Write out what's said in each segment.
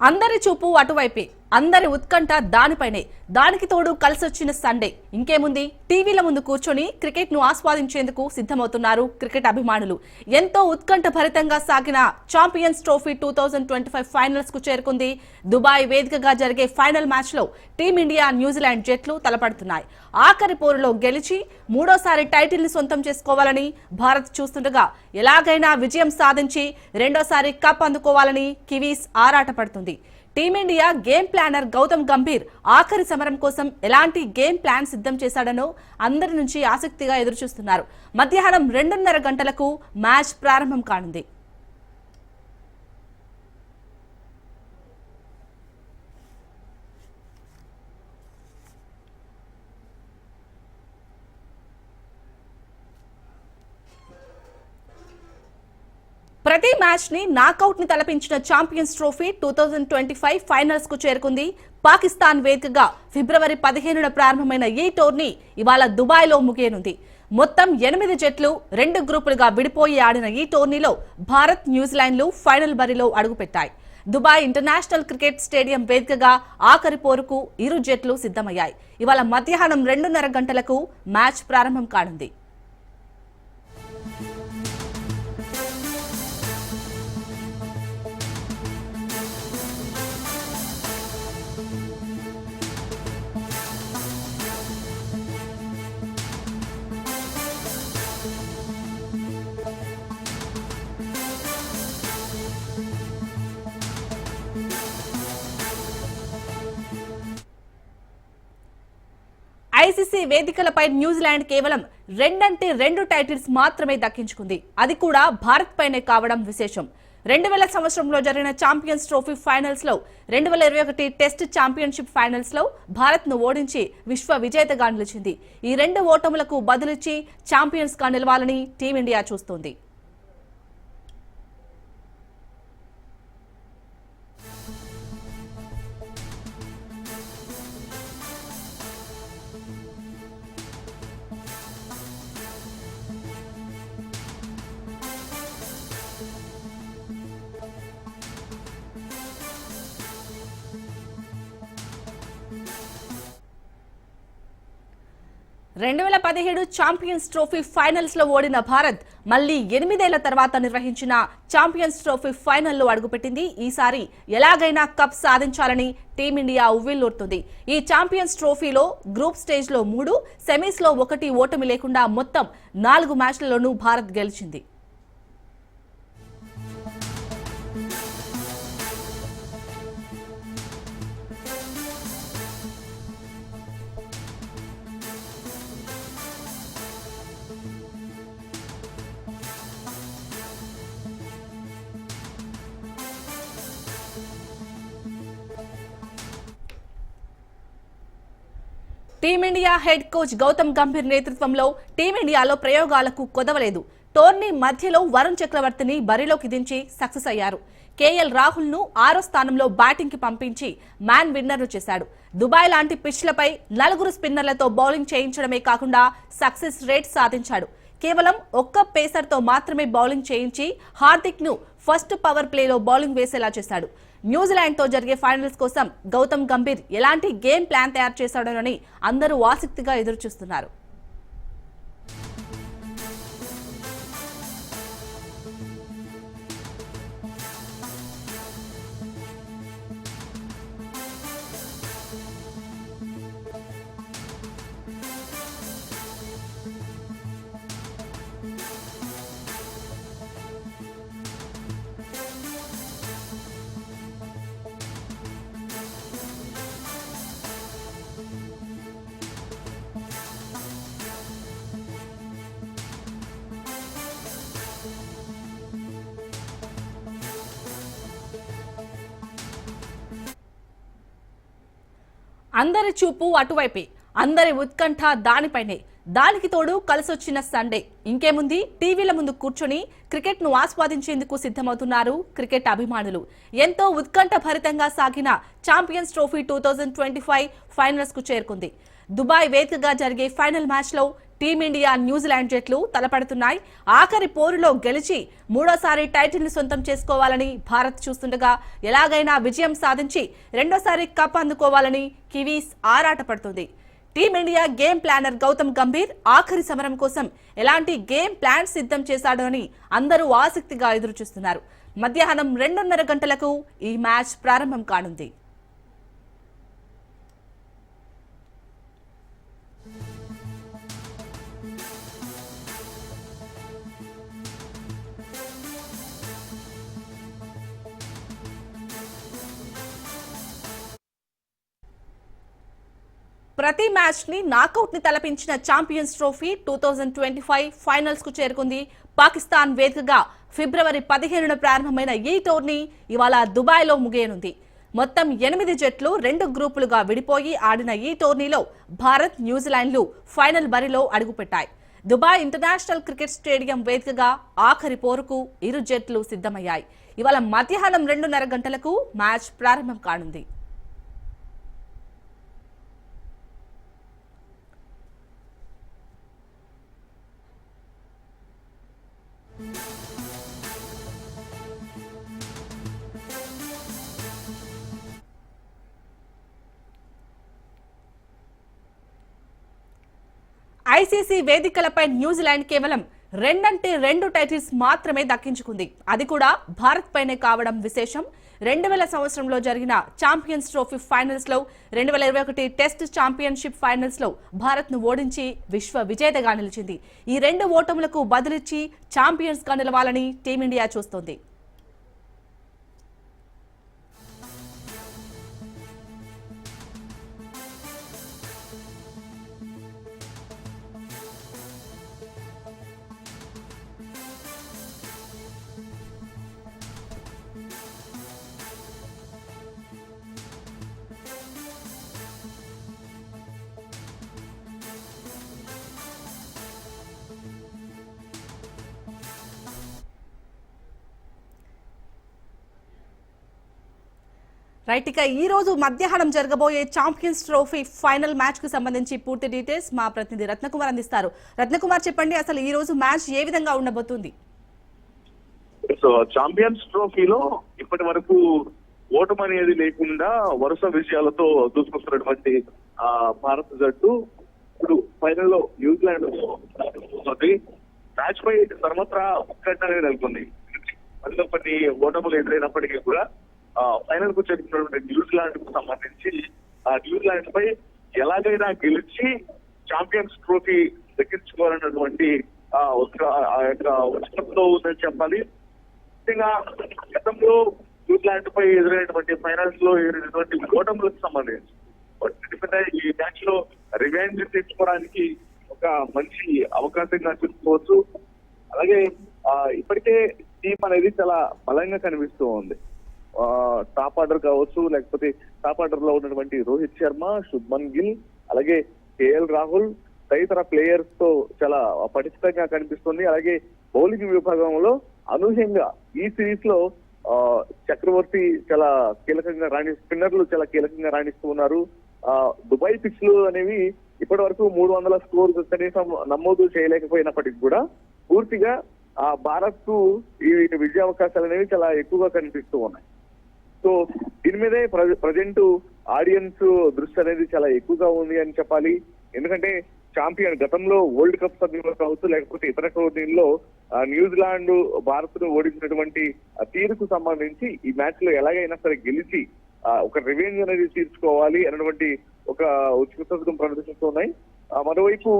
అందరి చూపు అటువైపే. అందరి ఉత్కంఠ దానిపైనే. దానికి తోడు కలిసి వచ్చిన సండే ఇంకేముంది? టీవీల ముందు కూర్చొని క్రికెట్ను ఆస్వాదించేందుకు సిద్ధమవుతున్నారు క్రికెట్ అభిమానులు. ఎంతో ఉత్కంఠ భరితంగా సాగిన champions trophy two thousand twenty five ఫైనల్స్కు చేరుకుంది. దుబాయ్ వేదికగా జరిగే ఫైనల్ మ్యాచ్లో టీమిండియా న్యూజిలాండ్ జట్లు తలపడుతున్నాయి. ఆఖరి పోరులో గెలిచి మూడోసారి టైటిల్ని సొంతం చేసుకోవాలని భారత్ చూస్తుండగా ఎలాగైనా విజయం సాధించి రెండోసారి కప్ అందుకోవాలని Kiwis ఆరాటపడుతుంది. Team India game planner Gautam Gambhir ఆఖరి సమరం కోసం ఎలాంటి గేమ్ ప్లాన్ సిద్ధం చేశాడనో అందరి నుంచి ఆసక్తిగా ఎదురుచూస్తున్నారు. మధ్యాహ్నం రెండున్నర గంటలకు మ్యాచ్ ప్రారంభం కానుంది. ప్రతి మ్యాచ్ని నాకౌట్ని తలపించిన champions trophy two thousand twenty five ఫైనల్స్కు చేరుకుంది. పాకిస్తాన్ వేదికగా ఫిబ్రవరి పదిహేనున ప్రారంభమైన ఈ టోర్నీ ఇవాళ దుబాయ్లో ముగియనుంది. మొత్తం ఎనిమిది జట్లు రెండు గ్రూపులుగా విడిపోయి ఆడిన ఈ టోర్నీలో భారత్ న్యూజిలాండ్లు ఫైనల్ బరిలో అడుగుపెట్టాయి. దుబాయ్ ఇంటర్నేషనల్ క్రికెట్ స్టేడియం వేదికగా ఆఖరి పోరుకు ఇరు జట్లు సిద్ధమయ్యాయి. ఇవాళ మధ్యాహ్నం రెండున్నర గంటలకు మ్యాచ్ ప్రారంభం కానుంది. ఐసీసీ వేదికలపై న్యూజిలాండ్ కేవలం రెండంటే రెండు టైటిల్స్ మాత్రమే దక్కించుకుంది. అది కూడా భారత్ పైనే కావడం విశేషం. రెండు వేల సంవత్సరంలో జరిగిన ఛాంపియన్స్ ట్రోఫీ ఫైనల్స్లో రెండు వేల ఇరవై ఒకటి టెస్ట్ ఛాంపియన్షిప్ ఫైనల్స్లో భారత్ను ఓడించి విశ్వ విజేతగా నిలిచింది. ఈ రెండు ఓటములకు బదులిచ్చి ఛాంపియన్స్గా నిలవాలని టీమిండియా చూస్తోంది. రెండు వేల పదిహేడు ఛాంపియన్స్ ట్రోఫీ ఫైనల్స్లో ఓడిన భారత్ మళ్ళీ ఎనిమిదేళ్ళ తర్వాత నిర్వహించిన ఛాంపియన్స్ ట్రోఫీ ఫైనల్లో అడుగుపెట్టింది. ఈసారి ఎలాగైనా కప్ సాధించాలని టీమిండియా ఉవ్విల్లూరుతుంది ఈ ఛాంపియన్స్ ట్రోఫీలో గ్రూప్ స్టేజ్లో మూడు సెమీస్లో ఒకటి ఓటమి లేకుండా మొత్తం నాలుగు మ్యాచ్లలోనూ భారత్ గెలిచింది. Team India head coach Gautam Gambhir నేతృత్వంలో టీమిండియాలో ప్రయోగాలకు కొదవలేదు. టోర్నీ మధ్యలో వరుణ్ చక్రవర్తిని బరిలోకి దించి సక్సెస్ అయ్యారు. కేఎల్ రాహుల్ను ఆరో స్థానంలో బ్యాటింగ్కి పంపించి మ్యాన్ విన్నర్ చేశాడు. దుబాయ్ లాంటి పిచ్లపై నలుగురు స్పిన్నర్లతో బౌలింగ్ చేయించడమే కాకుండా సక్సెస్ రేట్ సాధించాడు. కేవలం ఒక్క పేసర్తో మాత్రమే బౌలింగ్ చేయించి హార్దిక్ను ఫస్ట్ పవర్ ప్లేలో బౌలింగ్ వేసేలా చేశాడు. న్యూజిలాండ్తో జరిగే ఫైనల్స్ కోసం గౌతమ్ గంభీర్ ఎలాంటి గేమ్ ప్లాన్ తయారు చేశాడోనని అందరూ ఆసక్తిగా ఎదురుచూస్తున్నారు. అందరి చూపు అటువైపే. అందరి ఉత్కంఠ దానిపైనే. దానికి తోడు కలిసొచ్చిన సండే. ఇంకేముంది? టీవీల ముందు కూర్చొని క్రికెట్ను ఆస్వాదించేందుకు సిద్ధమవుతున్నారు క్రికెట్ అభిమానులు. ఎంతో ఉత్కంఠ భరితంగా సాగిన champions trophy two thousand twenty five ఫైనల్స్కు చేరుకుంది. దుబాయ్ వేదికగా జరిగే ఫైనల్ మ్యాచ్లో టీమిండియా న్యూజిలాండ్ జట్లు తలపడుతున్నాయి. ఆఖరి పోరులో గెలిచి మూడోసారి టైటిల్ని సొంతం చేసుకోవాలని భారత్ చూస్తుండగా ఎలాగైనా విజయం సాధించి రెండోసారి కప్ అందుకోవాలని Kiwis ఆరాటపడుతుంది. Team India game planner Gautam Gambhir ఆఖరి సమరం కోసం ఎలాంటి గేమ్ ప్లాన్ సిద్ధం చేశాడో అని అందరూ ఆసక్తిగా ఎదురుచూస్తున్నారు. మధ్యాహ్నం రెండున్నర గంటలకు ఈ మ్యాచ్ ప్రారంభం కానుంది. ప్రతి మ్యాచ్ని నాకౌట్ని తలపించిన champions trophy two thousand twenty five ఫైనల్స్కు చేరుకుంది. పాకిస్తాన్ వేదికగా ఫిబ్రవరి పదిహేనున ప్రారంభమైన ఈ టోర్నీ ఇవాళ దుబాయ్లో ముగియనుంది. మొత్తం ఎనిమిది జట్లు రెండు గ్రూపులుగా విడిపోయి ఆడిన ఈ టోర్నీలో భారత్ న్యూజిలాండ్లు ఫైనల్ బరిలో అడుగుపెట్టాయి. దుబాయ్ ఇంటర్నేషనల్ క్రికెట్ స్టేడియం వేదికగా ఆఖరి పోరుకు ఇరు జట్లు సిద్ధమయ్యాయి. ఇవాళ మధ్యాహ్నం రెండున్నర గంటలకు మ్యాచ్ ప్రారంభం కానుంది. ఐసీసీ వేదికలపై న్యూజిలాండ్ కేవలం రెండంటే రెండు టైటిల్స్ మాత్రమే దక్కించుకుంది. అది కూడా భారత్ పైనే కావడం విశేషం. రెండు వేల సంవత్సరంలో జరిగిన ఛాంపియన్స్ ట్రోఫీ ఫైనల్స్లో రెండు వేల ఇరవై ఒకటి టెస్ట్ ఛాంపియన్షిప్ ఫైనల్స్లో భారత్ను ఓడించి విశ్వ విజేతగా నిలిచింది. ఈ రెండు ఓటములకు బదులిచ్చి ఛాంపియన్స్గా నిలవాలని టీమిండియా చూస్తోంది. రైట్ ఇక ఈ రోజు మధ్యాహ్నం జరగబోయే ఛాంపియన్స్ ట్రోఫీ ఫైనల్ మ్యాచ్కు సంబంధించి పూర్తి డీటెయిల్స్ మా ప్రతినిధి రత్నకుమార్ అందిస్తారు. రత్నకుమార్ చెప్పండి అసలు ఈ రోజు మ్యాచ్ ఏ విధంగా ఉండబోతుంది? సో ఛాంపియన్స్ ట్రోఫీలో ఇప్పటి వరకు ఓటమి అనేది లేకుండా వరుస విజయాలతో దూసుకొస్తున్నటువంటి ఆ భారత జట్టు ఇప్పుడు ఫైనల్లో న్యూజిలాండ్ మ్యాచ్ పై సర్వత్రా ఉత్కంఠ అనేది నెలకొంది. అందులో కొన్ని ఓటములు ఎదురైనప్పటికీ కూడా ఫైనల్కు చేరుకున్నటువంటి న్యూజిలాండ్కు సంబంధించి ఆ న్యూజిలాండ్ పై ఎలాగైనా గెలిచి చాంపియన్స్ ట్రోఫీ దక్కించుకోవాలన్నటువంటి ఆ ఉత్సా- ఆ యొక్క ఉత్సవంతో ఉందని చెప్పాలి. ముఖ్యంగా గతంలో న్యూజిలాండ్ పై ఎదురైనటువంటి ఫైనల్స్లో ఎదురైనటువంటి ఓటములకు సంబంధించి ఈ మ్యాచ్లో రివెంజ్ తెచ్చుకోవడానికి ఒక మంచి అవకాశంగా చూసుకోవచ్చు. అలాగే ఇప్పటికే టీం అనేది చాలా బలంగా కనిపిస్తూ ఉంది. టాప్ ఆర్డర్ కావచ్చు లేకపోతే టాప్ ఆర్డర్లో ఉన్నటువంటి రోహిత్ శర్మ శుభ్మన్ గిల్ అలాగే కేఎల్ రాహుల్ తదితర ప్లేయర్స్తో చాలా పటిష్టంగా కనిపిస్తుంది. అలాగే బౌలింగ్ విభాగంలో అనూహ్యంగా ఈ సిరీస్లో ఆ, చక్రవర్తి చాలా కీలకంగా రాణి స్పిన్నర్లు చాలా కీలకంగా రాణిస్తూ ఉన్నారు. ఆ, దుబాయ్ పిచ్లు అనేవి ఇప్పటి వరకు మూడు వందల స్కోర్ కనీసం నమోదు చేయలేకపోయినప్పటికీ కూడా పూర్తిగా ఆ భారత్కు ఈ విజయావకాశాలు అనేవి చాలా ఎక్కువగా కనిపిస్తూ ఉన్నాయి. సో దీని మీదే ప్రజెంట్ ఆడియన్స్ దృష్టి అనేది చాలా ఎక్కువగా ఉంది అని చెప్పాలి. ఎందుకంటే ఛాంపియన్ గతంలో వరల్డ్ కప్ సభ్యులు కావచ్చు లేకపోతే ఇతర టోర్నీల్లో న్యూజిలాండ్ భారత్ను ఓడించినటువంటి తీరుకు సంబంధించి ఈ మ్యాచ్లో ఎలాగైనా సరే గెలిచి ఒక రివెంజ్ అనేది తీర్చుకోవాలి అన్నటువంటి ఒక ఉత్సుకతను ప్రదర్శిస్తున్నాయి. మరోవైపు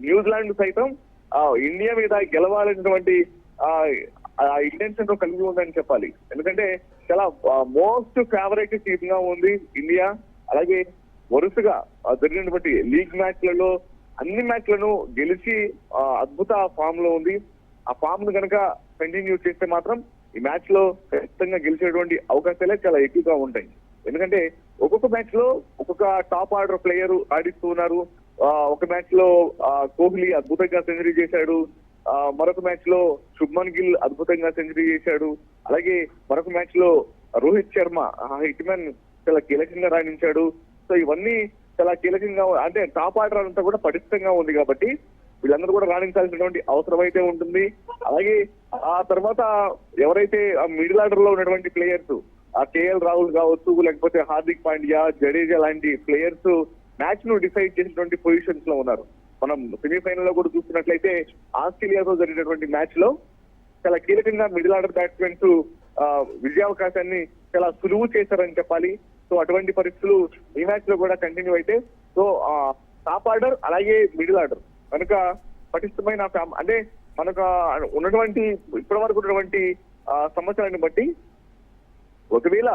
న్యూజిలాండ్ సైతం ఇండియా మీద గెలవాలనేటువంటి ఆ ఇంటెన్షన్తో కలిగి ఉందని చెప్పాలి. ఎందుకంటే చాలా మోస్ట్ ఫేవరెట్ టీమ్గా ఉంది ఇండియా. అలాగే వరుసగా జరిగినటువంటి లీగ్ మ్యాచ్లలో అన్ని మ్యాచ్లను గెలిచి అద్భుత ఫామ్లో ఉంది. ఆ ఫామ్ను కనుక కంటిన్యూ చేస్తే మాత్రం ఈ మ్యాచ్లో ఖచ్చితంగా గెలిచేటువంటి అవకాశాలే చాలా ఎక్కువగా ఉంటాయి. ఎందుకంటే ఒక్కొక్క మ్యాచ్లో ఒక్కొక్క టాప్ ఆర్డర్ ప్లేయర్ ఆడిస్తూ ఉన్నారు. ఒక మ్యాచ్లో కోహ్లీ అద్భుతంగా సెంచరీ చేశాడు. మరొక మ్యాచ్లో శుభ్మన్ గిల్ అద్భుతంగా సెంచరీ చేశాడు. అలాగే మరొక మ్యాచ్లో రోహిత్ శర్మ హిట్ మ్యాన్ చాలా కీలకంగా రాణించాడు. సో ఇవన్నీ చాలా కీలకంగా అంటే టాప్ ఆర్డర్ అంతా కూడా పటిష్టంగా ఉంది కాబట్టి వీళ్ళందరూ కూడా రాణించాల్సినటువంటి అవసరం అయితే ఉంటుంది. అలాగే ఆ తర్వాత ఎవరైతే ఆ మిడిల్ ఆర్డర్లో ఉన్నటువంటి ప్లేయర్స్ ఆ కేఎల్ రాహుల్ కావచ్చు లేకపోతే హార్దిక్ పాండ్యా జడేజా లాంటి ప్లేయర్స్ మ్యాచ్ను డిసైడ్ చేసినటువంటి పొజిషన్స్లో ఉన్నారు. మనం సెమీఫైనల్లో కూడా చూస్తున్నట్లయితే ఆస్ట్రేలియాతో జరిగినటువంటి మ్యాచ్లో చాలా కీలకంగా మిడిల్ ఆర్డర్ బ్యాట్స్మెన్స్ విజయావకాశాన్ని చాలా సులువు చేశారని చెప్పాలి. సో అటువంటి పరిస్థితులు ఈ మ్యాచ్లో కూడా కంటిన్యూ అయితే సో టాప్ ఆర్డర్ అలాగే మిడిల్ ఆర్డర్. కనుక పటిష్టమైన అంటే మనకు ఉన్నటువంటి ఇప్పటి వరకు ఉన్నటువంటి సంవత్సరాన్ని బట్టి ఒకవేళ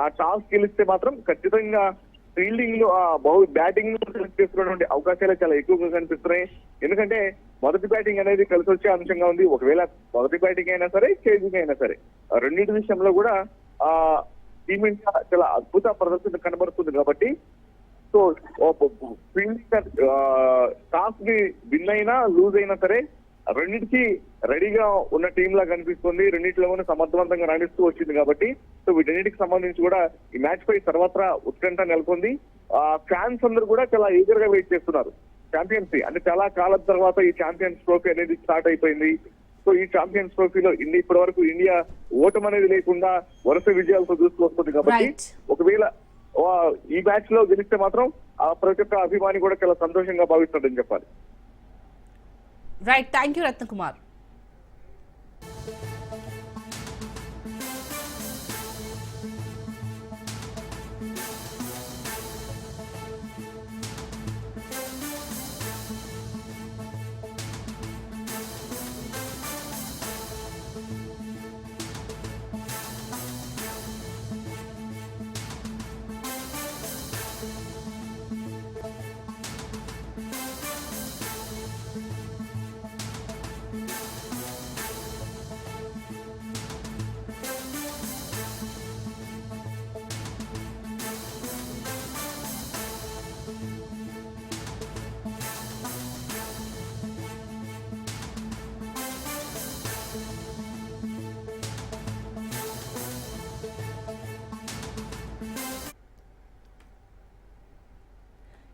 ఆ టాస్ గెలిస్తే మాత్రం ఖచ్చితంగా ఫీల్డింగ్లో ఆ బౌ బ్యాటింగ్ సెలెక్ట్ చేసుకున్నటువంటి అవకాశాలు చాలా ఎక్కువగా కనిపిస్తున్నాయి. ఎందుకంటే మొదటి బ్యాటింగ్ అనేది కలిసి వచ్చే అంశంగా ఉంది. ఒకవేళ మొదటి బ్యాటింగ్ అయినా సరే చేజింగ్ అయినా సరే. రెండింటి విషయంలో కూడా ఆ టీమిండియా చాలా అద్భుత ప్రదర్శన కనబడుతుంది కాబట్టి సో ఫీల్డింగ్ టాస్ని విన్ అయినా లూజ్ అయినా సరే రెండింటికి రెడీగా ఉన్న టీం లా కనిపిస్తుంది. రెండింటిలోనే సమర్థవంతంగా రాణిస్తూ వచ్చింది కాబట్టి సో వీటన్నిటికి సంబంధించి కూడా ఈ మ్యాచ్ పై సర్వత్రా ఉత్కంఠ నెలకొంది. ఫ్యాన్స్ అందరూ కూడా చాలా ఈగర్గా వెయిట్ చేస్తున్నారు. ఛాంపియన్సీ అంటే చాలా కాలం తర్వాత ఈ ఛాంపియన్స్ ట్రోఫీ అనేది స్టార్ట్ అయిపోయింది. సో ఈ ఛాంపియన్స్ ట్రోఫీలో ఇండియా ఇప్పటి వరకు ఇండియా ఓటం అనేది లేకుండా వరుస విజయాలతో దూసుకొస్తుంది కాబట్టి. ఒకవేళ ఈ మ్యాచ్లో గెలిస్తే మాత్రం ఆ ప్రతి ఒక్క అభిమాని కూడా చాలా సంతోషంగా భావిస్తాడని చెప్పాలి. Right thank you Ratnakumar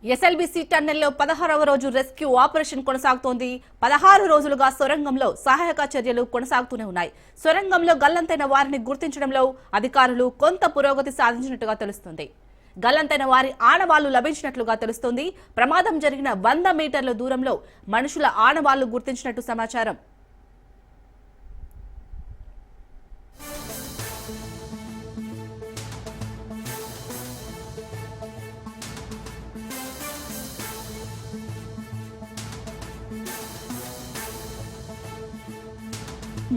SLBC టన్నెల్లో పదహారవ రోజు రెస్క్యూ ఆపరేషన్ కొనసాగుతోంది. పదహారు రోజులుగా సొరంగంలో సహాయక చర్యలు కొనసాగుతూనే ఉన్నాయి. సొరంగంలో గల్లంతైన వారిని గుర్తించడంలో అధికారులు కొంత పురోగతి సాధించినట్టుగా తెలుస్తుంది. గల్లంతైన వారి ఆనవాళ్ళు లభించినట్లుగా తెలుస్తోంది. ప్రమాదం జరిగిన వంద మీటర్ల దూరంలో మనుషుల ఆనవాళ్ళు గుర్తించినట్టు సమాచారం.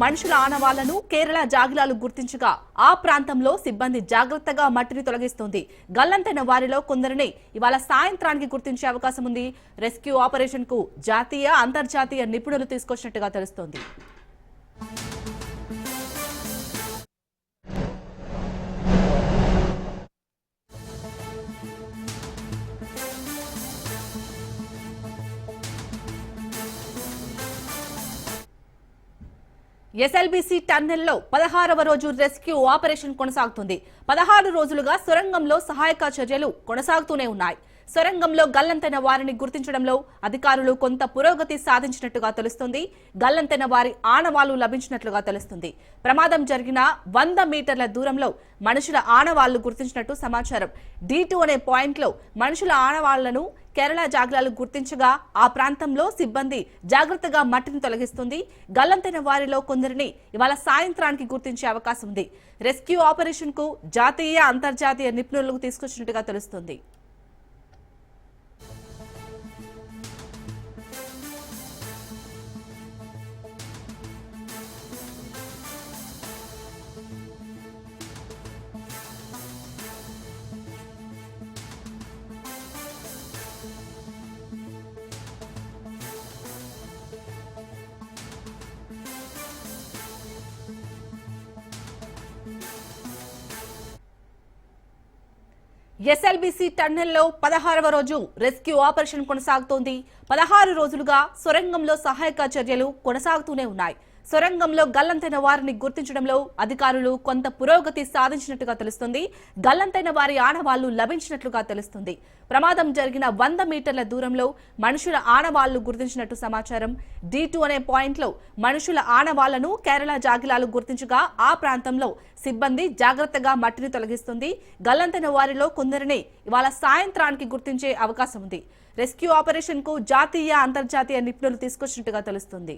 మనుషుల ఆనవాళ్ళను కేరళ జాగిలాలు గుర్తించగా ఆ ప్రాంతంలో సిబ్బంది జాగ్రత్తగా మట్టిని తొలగిస్తుంది. గల్లంతైన వారిలో కొందరిని ఇవాళ సాయంత్రానికి గుర్తించే అవకాశం ఉంది. రెస్క్యూ ఆపరేషన్కు జాతీయ అంతర్జాతీయ నిపుణులు తీసుకొచ్చినట్టుగా తెలుస్తోంది. ఎస్ఎల్బిసి టన్నెల్లో పదహారవ రోజు రెస్క్యూ ఆపరేషన్ కొనసాగుతుంది. పదహారు రోజులుగా సొరంగంలో సహాయక చర్యలు కొనసాగుతూనే ఉన్నాయి. సొరంగంలో గల్లంతైన వారిని గుర్తించడంలో అధికారులు కొంత పురోగతి సాధించినట్టుగా తెలుస్తుంది. గల్లంతైన వారి ఆనవాళ్ళు లభించినట్లుగా తెలుస్తుంది. ప్రమాదం జరిగిన వంద మీటర్ల దూరంలో మనుషుల ఆనవాళ్ళు గుర్తించినట్టు సమాచారం. డీ టూ అనే పాయింట్లో మనుషుల ఆనవాళ్ళను కేరళ జాగ్రాలు గుర్తించగా ఆ ప్రాంతంలో సిబ్బంది జాగ్రత్తగా మట్టిని తొలగిస్తుంది. గల్లంతైన వారిలో కొందరిని ఇవాళ సాయంత్రానికి గుర్తించే అవకాశం ఉంది. రెస్క్యూ ఆపరేషన్కు జాతీయ అంతర్జాతీయ నిపుణులకు తీసుకొచ్చినట్టుగా తెలుస్తుంది. ఎస్ఎల్బిసి టన్నెల్లో పదహారవ రోజు రెస్క్యూ ఆపరేషన్ కొనసాగుతోంది. పదహారు రోజులుగా సొరంగంలో సహాయక చర్యలు కొనసాగుతూనే ఉన్నాయి. సొరంగంలో గల్లంతైన వారిని గుర్తించడంలో అధికారులు కొంత పురోగతి సాధించినట్టుగా తెలుస్తుంది. గల్లంతైన వారి ఆనవాళ్ళు లభించినట్లుగా తెలుస్తుంది. ప్రమాదం జరిగిన వంద మీటర్ల దూరంలో మనుషుల ఆనవాళ్ళు గుర్తించినట్టు సమాచారం. డి టూ అనే పాయింట్లో మనుషుల ఆనవాళ్ళను కేరళ జాగిలాలు గుర్తించగా ఆ ప్రాంతంలో సిబ్బంది జాగ్రత్తగా మట్టిని తొలగిస్తుంది. గల్లంతైన వారిలో కొందరిని ఇవాళ సాయంత్రానికి గుర్తించే అవకాశం ఉంది. రెస్క్యూ ఆపరేషన్కు జాతీయ అంతర్జాతీయ నిపుణులు తీసుకొచ్చినట్టుగా తెలుస్తుంది.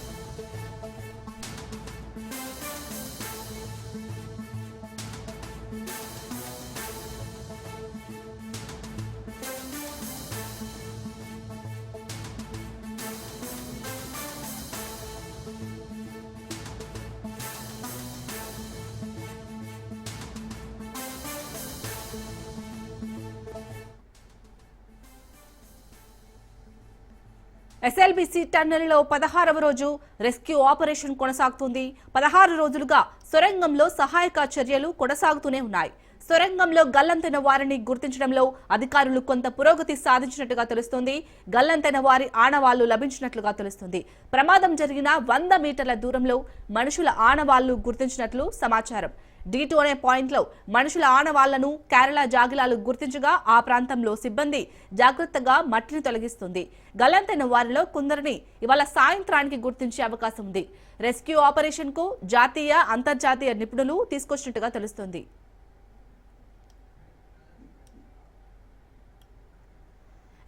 SLBC టన్నెల్లో పదహారవ రోజు రెస్క్యూ ఆపరేషన్ కొనసాగుతుంది. పదహారు రోజులుగా సొరంగంలో సహాయక చర్యలు కొనసాగుతూనే ఉన్నాయి. సొరంగంలో గల్లంతైన వారిని గుర్తించడంలో అధికారులు కొంత పురోగతి సాధించినట్టుగా తెలుస్తుంది. గల్లంతైన వారి ఆనవాళ్ళు లభించినట్లుగా తెలుస్తుంది. ప్రమాదం జరిగిన వంద మీటర్ల దూరంలో మనుషుల ఆనవాళ్ళు గుర్తించినట్లు సమాచారం. డీ టూ అనే పాయింట్లో మనుషుల ఆనవాళ్ళను కేరళ జాగిలాలు గుర్తించగా ఆ ప్రాంతంలో సిబ్బంది జాగ్రత్తగా మట్టిని తొలగిస్తుంది. గల్లంతైన వారిలో కొందరిని ఇవాళ సాయంత్రానికి గుర్తించే అవకాశం ఉంది. రెస్క్యూ ఆపరేషన్కు జాతీయ అంతర్జాతీయ నిపుణులు తీసుకొచ్చినట్టుగా తెలుస్తుంది.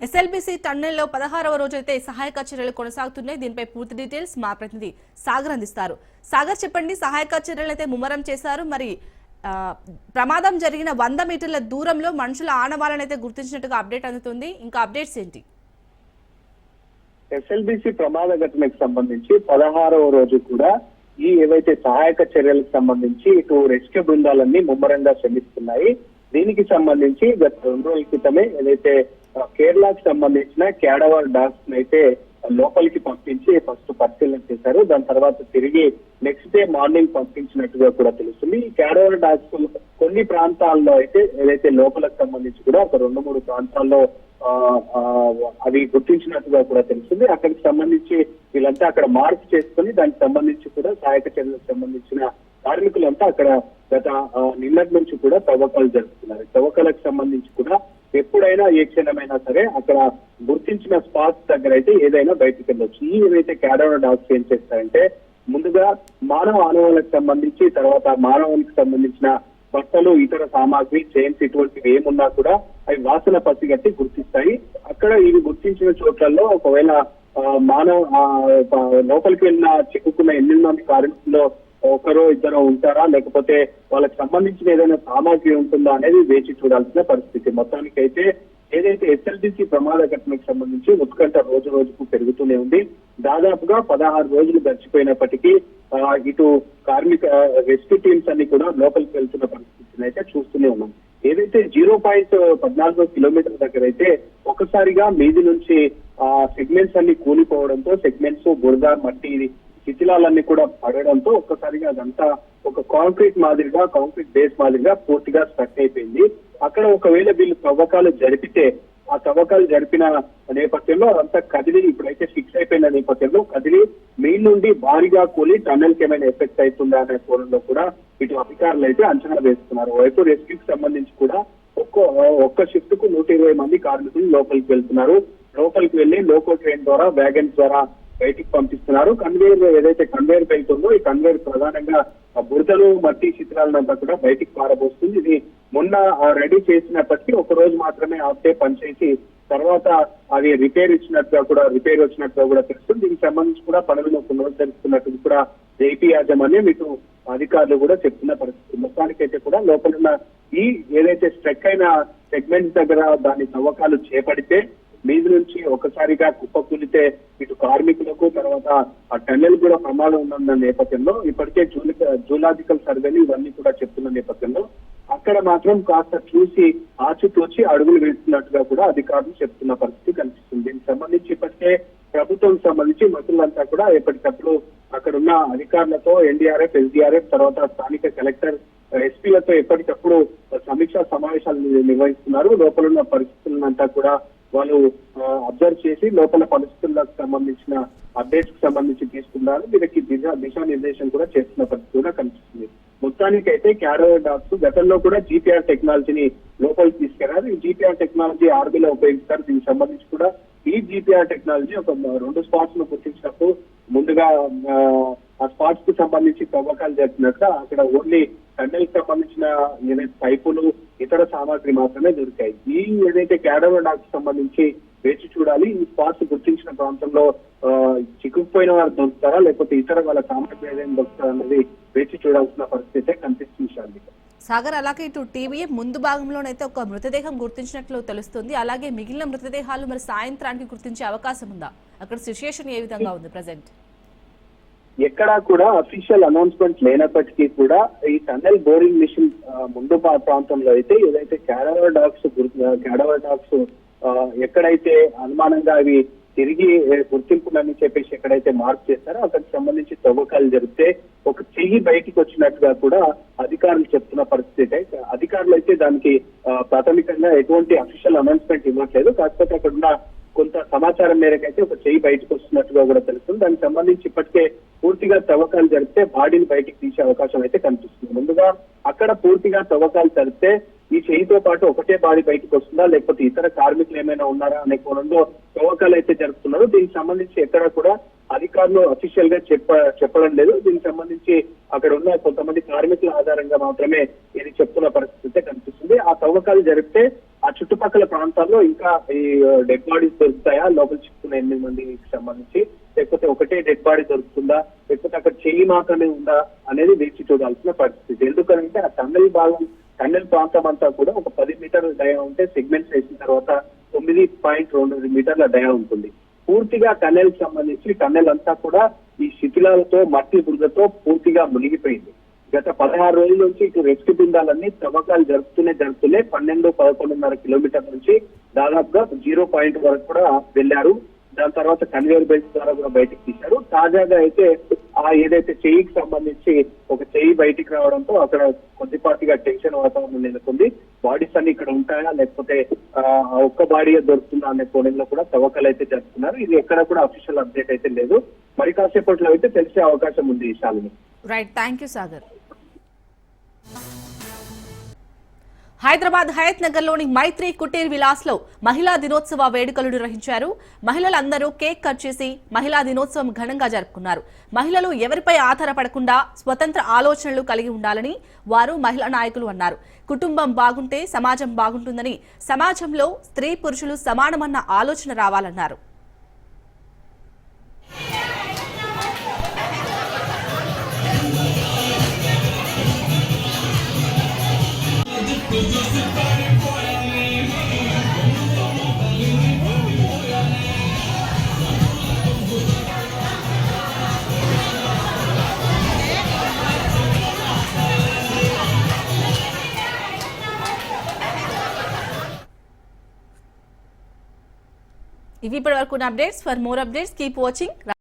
ఎస్ఎల్బిసి టన్నెల్లో పదహారవ రోజు అయితే సహాయక చర్యలు కొనసాగుతున్నాయి. దీనిపై పూర్తి డీటెయిల్స్ మా ప్రతినిధి సాగర్ అందిస్తారు. సాగర్ చెప్పండి సహాయక చర్యలు అయితే ముమ్మరం చేశారు. మరి ప్రమాదం జరిగిన వంద మీటర్ల దూరంలో మనుషుల ఆనవాళ్ళని అయితే గుర్తించినట్టుగా అప్డేట్ అందుతుంది. ఇంకా అప్డేట్స్ ఏంటి? ఎస్ఎల్బిసి ప్రమాద ఘటనకు సంబంధించి పదహారవ రోజు కూడా ఈ ఏవైతే సహాయక చర్యలకు సంబంధించి ఇటు రెస్క్యూ బృందాలన్నీ ముమ్మరంగా శ్రమిస్తున్నాయి. దీనికి సంబంధించి గత రెండు రోజుల క్రితమే ఏదైతే కేరళకు సంబంధించిన క్యాడవర్ డాగ్స్ అయితే లోపలికి పంపించి ఫస్ట్ పరిశీలన చేశారు. దాని తర్వాత తిరిగి నెక్స్ట్ డే మార్నింగ్ పంపించినట్టుగా కూడా తెలుస్తుంది. ఈ క్యాడవర్ డాగ్స్ కొన్ని ప్రాంతాల్లో అయితే ఏదైతే లోపలకు సంబంధించి కూడా ఒక రెండు మూడు ప్రాంతాల్లో అవి గుర్తించినట్టుగా కూడా తెలుస్తుంది. అక్కడికి సంబంధించి వీళ్ళంతా అక్కడ మార్పు చేసుకుని దానికి సంబంధించి కూడా సహాయక చర్యలకు సంబంధించిన కార్మికులంతా అక్కడ గత నిన్నటి నుంచి కూడా తవ్వకాలు జరుపుతున్నారు. తవ్వకాలకు సంబంధించి కూడా ఎప్పుడైనా ఏ క్షణమైనా సరే అక్కడ గుర్తించిన స్పాట్స్ దగ్గర అయితే ఏదైనా బయటకు వెళ్ళొచ్చు. ఏదైతే క్యాడవర్ డాగ్స్ ఏం చేస్తారంటే ముందుగా మానవ ఆనవాళ్ళకి సంబంధించి తర్వాత మానవానికి సంబంధించిన బట్టలు ఇతర సామాగ్రి చైన్స్ ఇటువంటివి ఏమున్నా కూడా అవి వాసన పసిగట్టి గుర్తిస్తాయి. అక్కడ ఇవి గుర్తించిన చోట్లలో ఒకవేళ మానవ లోపలికి వెళ్ళిన చిక్కుకున్న ఎనిమిది మంది కార్మికుల్లో ఒకరో ఇద్దరు ఉంటారా? లేకపోతే వాళ్ళకి సంబంధించిన ఏదైనా సామాగ్రి ఉంటుందా అనేది వేచి చూడాల్సిన పరిస్థితి. మొత్తానికి అయితే ఏదైతే ఎస్ఎల్డిసి ప్రమాద ఘటనకు సంబంధించి ఉత్కంఠ రోజు రోజుకు పెరుగుతూనే ఉంది. దాదాపుగా పదహారు రోజులు గడిచిపోయినప్పటికీ ఇటు కార్మిక రెస్క్యూ టీమ్స్ అన్ని కూడా లోపలికి వెళ్తున్న పరిస్థితిని అయితే చూస్తూనే ఉన్నాం. ఏదైతే జీరో పాయింట్ పద్నాలుగో కిలోమీటర్ దగ్గర అయితే ఒకసారిగా మీది నుంచి ఆ సెగ్మెంట్స్ అన్ని కూలిపోవడంతో సెగ్మెంట్స్ బురద మట్టి శిథిలాలన్నీ కూడా పడడంతో ఒక్కసారిగా అదంతా ఒక కాంక్రీట్ మాదిరిగా కాంక్రీట్ బేస్ మాదిరిగా పూర్తిగా స్ట్రక్ అయిపోయింది. అక్కడ ఒకవేళ వీళ్ళు తవ్వకాలు జరిపితే ఆ తవ్వకాలు జరిపిన నేపథ్యంలో అదంతా కదిలి ఇప్పుడైతే ఫిక్స్ అయిపోయిన నేపథ్యంలో కదిలి మెయిన్ నుండి భారీగా కూలి టన్నెల్కి ఏమైనా ఎఫెక్ట్ అవుతుందా అనే కోణంలో కూడా ఇటు అధికారులు అయితే అంచనా వేస్తున్నారు. వైపు రెస్క్యూకి సంబంధించి కూడా ఒక్క ఒక్క షిఫ్ట్కు నూట ఇరవై మంది కార్మికులు లోపలికి వెళ్తున్నారు. లోపలికి వెళ్ళి లోకో ట్రైన్ ద్వారా వ్యాగన్ ద్వారా బయటికి పంపిస్తున్నారు. కన్వేయర్ ఏదైతే కన్వేయర్ బెల్ట్ ఉందో ఈ కన్వేయర్ ప్రధానంగా బురదలు మట్టి చిత్రాలనంతా కూడా బయటికి పారబోస్తుంది. ఇది మొన్న రెడీ చేసినప్పటికీ ఒక రోజు మాత్రమే ఆఫ్టే పనిచేసి తర్వాత అది రిపేర్ ఇచ్చినట్టుగా కూడా రిపేర్ వచ్చినట్టుగా కూడా తెలుస్తుంది. దీనికి సంబంధించి కూడా పనులను పునరుద్ధరిస్తున్నట్టు కూడా ఏపీ యాజమాన్యం ఇటు అధికారులు కూడా చెప్తున్న పరిస్థితి. మొత్తానికైతే కూడా లోపల ఉన్న ఈ ఏదైతే స్ట్రెక్ అయిన సెగ్మెంట్స్ దగ్గర దాని తవ్వకాలు చేపడితే మీది నుంచి ఒకసారిగా కుప్పకూలితే ఇటు కార్మికులకు తర్వాత ఆ టన్నెల్ కూడా ప్రమాదం ఉన్న నేపథ్యంలో ఇప్పటికే జూలి జూలాజికల్ సర్వేలు ఇవన్నీ కూడా చెప్తున్న నేపథ్యంలో అక్కడ మాత్రం కాస్త చూసి ఆచితూచి అడుగులు వేస్తున్నట్టుగా కూడా అధికారులు చెప్తున్న పరిస్థితి కనిపిస్తుంది. దీనికి సంబంధించి ఇప్పటికే ప్రభుత్వం సంబంధించి మంత్రులంతా కూడా ఎప్పటికప్పుడు అక్కడ ఉన్న అధికారులతో ఎన్డీఆర్ఎఫ్ ఎస్డీఆర్ఎఫ్ తర్వాత స్థానిక కలెక్టర్ ఎస్పీలతో ఎప్పటికప్పుడు సమీక్షా సమావేశాలు నిర్వహిస్తున్నారు. లోపల ఉన్న పరిస్థితులంతా కూడా వాళ్ళు అబ్జర్వ్ చేసి లోపల పరిస్థితులకు సంబంధించిన అప్డేట్స్కి సంబంధించి తీసుకున్నారు వీరికి దిశ దిశానిర్దేశం కూడా చేస్తున్న పరిస్థితి కూడా కనిపిస్తుంది. మొత్తానికి అయితే క్యారో డాక్స్ గతంలో కూడా జీపీఆర్ టెక్నాలజీని లోపలికి తీసుకెళ్ళారు. ఈ జీపీఆర్ టెక్నాలజీ ఆర్బీలో ఉపయోగిస్తారు. దీనికి సంబంధించి కూడా ఈ జీపీఆర్ టెక్నాలజీ ఒక రెండు స్పాట్స్ను గుర్తించినప్పుడు ముందుగా ఆ, స్పాట్స్కి సంబంధించి తవ్వకాలు జరిపినట్టు అక్కడ ఓన్లీ టన్నెల్కి సంబంధించిన ఏదైతే పైపులు ఇతర సామాగ్రి మాత్రమే దొరికాయి. ఈ ఏదైతే క్యాడర్ డాక్ సంబంధించి వేచి చూడాలి ఈ స్పాట్స్ గుర్తించిన ప్రాంతంలో చిక్కుకుపోయిన వారు దొరుకుతారా లేకపోతే ఇతర వాళ్ళ సామాగ్రి ఏదైనా దొరుకుతారా అనేది వేచి చూడాల్సిన పరిస్థితి అయితే కనిపిస్తుంది శాంతిక సాగర్ అలాగే ఇటు టీవీ ముందు భాగంలోనైతే ఒక మృతదేహం గుర్తించినట్లు తెలుస్తుంది. అలాగే మిగిలిన మృతదేహాలు మరి సాయంత్రానికి గుర్తించే అవకాశం ఉందా? అక్కడ సిచ్యుయేషన్ ఏ విధంగా ఉంది ప్రజెంట్ ఎక్కడా కూడా అఫీషియల్ అనౌన్స్మెంట్ లేనప్పటికీ కూడా ఈ టన్నెల్ బోరింగ్ మిషన్ ముందు ప్రాంతంలో అయితే ఏదైతే క్యాడవర్ డాగ్స్ క్యాడవర్ డాగ్స్ ఎక్కడైతే అనుమానంగా అవి తిరిగి గుర్తింపులని చెప్పేసి ఎక్కడైతే మార్క్ చేస్తారో అక్కడికి సంబంధించి తవ్వకాలు జరిగితే ఒక చెయ్యి బయటికి వచ్చినట్టుగా కూడా అధికారులు చెప్తున్న పరిస్థితి అయితే అధికారులు అయితే దానికి ప్రాథమికంగా ఎటువంటి అఫీషియల్ అనౌన్స్మెంట్ ఇవ్వట్లేదు. కాకపోతే అక్కడ ఉన్న కొంత సమాచారం మేరకు అయితే ఒక చెయ్యి బయటకు వస్తున్నట్టుగా కూడా తెలుస్తుంది. దానికి సంబంధించి ఇప్పటికే పూర్తిగా తవ్వకాలు జరిపితే బాడీని బయటికి తీసే అవకాశం అయితే కనిపిస్తుంది. ముందుగా అక్కడ పూర్తిగా తవ్వకాలు జరిపితే ఈ చెయ్యితో పాటు ఒకటే బాడీ బయటకు వస్తుందా లేకపోతే ఇతర కార్మికులు ఏమైనా ఉన్నారా అనే కోణంలో తవ్వకాలు అయితే జరుపుతున్నారు. దీనికి సంబంధించి ఎక్కడ కూడా అధికారులు అఫీషియల్గా చెప్ప చెప్పడం లేదు. దీనికి సంబంధించి అక్కడ ఉన్న కొంతమంది కార్మికుల ఆధారంగా మాత్రమే ఇది చెప్తున్న పరిస్థితి అయితే కనిపిస్తుంది. ఆ తవ్వకాలు జరిపితే ఆ చుట్టుపక్కల ప్రాంతాల్లో ఇంకా ఈ డెడ్ బాడీస్ దొరుకుతాయా? లోపల చిక్కున్న ఎనిమిది మందికి సంబంధించి లేకపోతే ఒకటే డెడ్ బాడీ దొరుకుతుందా? లేకపోతే అక్కడ చెయ్యి మాత్రమే ఉందా? అనేది వేచి చూడాల్సిన పరిస్థితి. ఎందుకంటే ఆ టన్నెల్ భాగం టన్నెల్ ప్రాంతం అంతా కూడా ఒక పది మీటర్ల డయా ఉంటే సెగ్మెంట్స్ వేసిన తర్వాత తొమ్మిది పాయింట్ రెండు మీటర్ల డయా ఉంటుంది. పూర్తిగా టన్నెల్ సంబంధించి టన్నెల్ అంతా కూడా ఈ శిథిలాలతో మట్టి బురదతో పూర్తిగా మునిగిపోయింది. గత పదహారు రోజుల నుంచి ఇటు రెస్క్యూ బృందాలన్నీ తవ్వకాలు జరుపుతూనే జరుపుతూనే పన్నెండు పదకొండున్నర కిలోమీటర్ నుంచి దాదాపుగా జీరో పాయింట్ వరకు కూడా వెళ్ళారు దాని తర్వాత కన్వేయర్ బెల్ట్ ద్వారా కూడా బయటకు తీశారు. తాజాగా అయితే ఆ ఏదైతే చెయ్యికి సంబంధించి ఒక చెయ్యి బయటికి రావడంతో అక్కడ కొద్దిపాటిగా టెన్షన్ వాతావరణం నెలకొంది. బాడీస్ అన్ని ఇక్కడ ఉంటాయా? లేకపోతే ఆ ఒక్క బాడీ దొరుకుతుందా అనే కోణంలో కూడా తవ్వకాలు అయితే జరుపుతున్నారు ఇది ఎక్కడ కూడా అఫీషియల్ అప్డేట్ అయితే లేదు. మరి కాసేపట్లో అయితే తెలిసే అవకాశం ఉంది ఈ Shalini. Right thank you Sagar Hyderabad Hayat నగర్లోని మైత్రి కుటీర్ విలాస్లో మహిళా దినోత్సవ వేడుకలు నిర్వహించారు. మహిళలందరూ కేక్ కట్ చేసి మహిళా దినోత్సవం ఘనంగా జరుపుకున్నారు. మహిళలు ఎవరిపై ఆధారపడకుండా స్వతంత్ర ఆలోచనలు కలిగి ఉండాలని వారు మహిళా నాయకులు అన్నారు. కుటుంబం బాగుంటే సమాజం బాగుంటుందని సమాజంలో స్త్రీ పురుషులు సమానమన్న ఆలోచన రావాలన్నారు. ఇవి ఇప్పటి వరకు updates for more updates keep watching